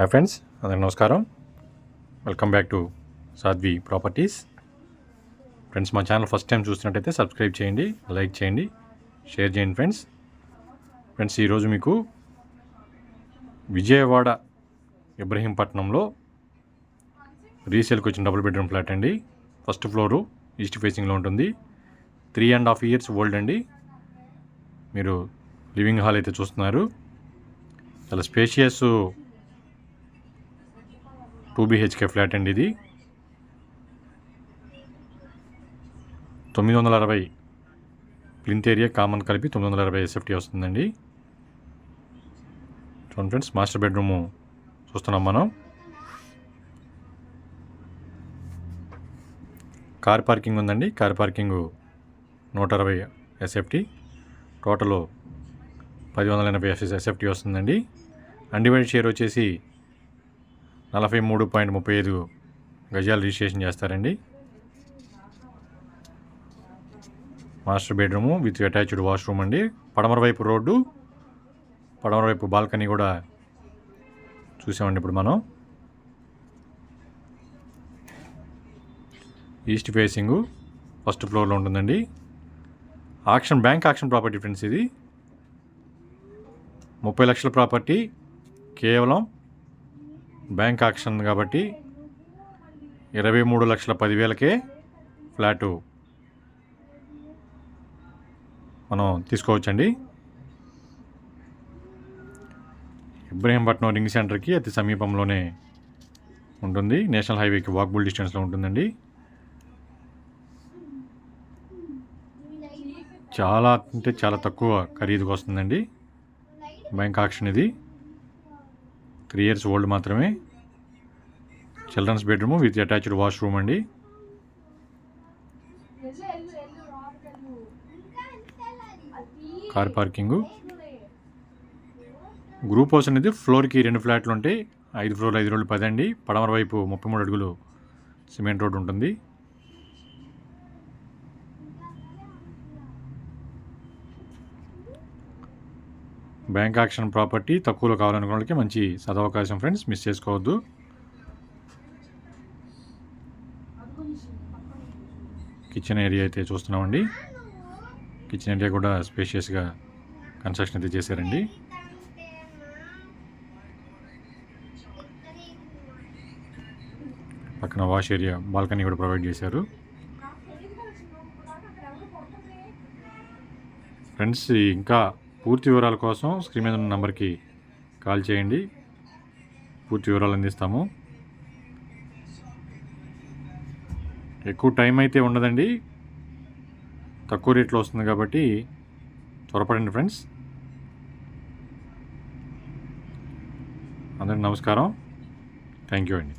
Hi friends అందరికి నమస్కారం. Welcome back to Sadhvi properties friends మా ఛానల్ ఫస్ట్ టైం చూస్తున్నట్టయితే సబ్స్క్రైబ్ చేయండి లైక్ చేయండి షేర్ చేయండి ఫ్రెండ్స్ ఫ్రెండ్స్ ఈరోజు మీకు విజయవాడ ఇబ్రహీంపట్నంలో రీసేల్కి వచ్చిన డబుల్ బెడ్రూమ్ ఫ్లాట్ అండి. ఫస్ట్ ఫ్లోరు ఈస్ట్ ఫేసింగ్లో ఉంటుంది. Three and half years old అండి. మీరు లివింగ్ హాల్ అయితే చూస్తున్నారు. చాలా స్పేషియస్ టూ బీహెచ్కే ఫ్లాట్ అండి ఇది. తొమ్మిది వందల అరవై ప్లింత్ ఏరియా కామన్ కలిపి తొమ్మిది వందల అరవై ఎస్ఎఫ్టీ వస్తుందండి. చూడండి ఫ్రెండ్స్ మాస్టర్ బెడ్రూము చూస్తున్నాం మనం. కార్ పార్కింగ్ ఉందండి. కార్ పార్కింగ్ నూట అరవై ఎస్ఎఫ్టీ టోటల్ పది వందల ఎనభై ఎస్ఎఫ్టీ వస్తుందండి. అన్డివైడ్ షేర్ వచ్చేసి నలభై మూడు పాయింట్ ముప్పై ఐదు గజాలు రిజిస్ట్రేషన్ చేస్తారండి. Master bedroom with attached washroom అండి. పడమర వైపు రోడ్డు పడమర వైపు బాల్కనీ కూడా చూసామండి ఇప్పుడు మనం. ఈస్ట్ ఫేసింగు ఫస్ట్ ఫ్లోర్లో ఉంటుందండి. Auction bank auction property friends ఇది. ముప్పై లక్షల ప్రాపర్టీ కేవలం బ్యాంక్ ఆక్షన్ కాబట్టి ఇరవై మూడు లక్షల పదివేలకే ఫ్లాటు మనం తీసుకోవచ్చండి. ఇబ్రహీంపట్నం రింగ్ సెంటర్కి అతి సమీపంలోనే ఉంటుంది. నేషనల్ హైవేకి వాక్బుల్ డిస్టెన్స్లో ఉంటుందండి. చాలా అంటే చాలా తక్కువ ఖరీదుకు వస్తుందండి బ్యాంక్ ఆక్షన్ ఇది. త్రీ ఇయర్స్ ఓల్డ్ మాత్రమే. Children's bedroom with attached washroom అండి. Car parking. గ్రూప్ హౌస్ అనేది ఫ్లోర్కి రెండు ఫ్లాట్లు ఉంటాయి ఐదు ఫ్లోర్లు ఐదు రోజులు పది అండి పడమర వైపు ముప్పై మూడు అడుగులు సిమెంట్ రోడ్ ఉంటుంది. బ్యాంక్ యాక్షన్ ప్రాపర్టీ తక్కువలో కావాలనుకున్న వాళ్ళకి మంచి సదవకాశం ఫ్రెండ్స్ మిస్ చేసుకోవద్దు. కిచెన్ ఏరియా అయితే చూస్తున్నామండి. కిచెన్ ఏరియా కూడా స్పేషియస్గా కన్స్ట్రక్షన్ అయితే చేశారండి. పక్కన వాష్ ఏరియా బాల్కనీ కూడా ప్రొవైడ్ చేశారు. ఫ్రెండ్స్ ఇంకా పూర్తి వివరాల కోసం స్క్రీన్ మీద ఉన్న నెంబర్కి కాల్ చేయండి. పూర్తి వివరాలు అందిస్తాము. ఎక్కువ టైం అయితే ఉండదండి. తక్కువ రేట్లో వస్తుంది కాబట్టి త్వరపడండి ఫ్రెండ్స్. అందరికి నమస్కారం. థ్యాంక్ యూ అండి.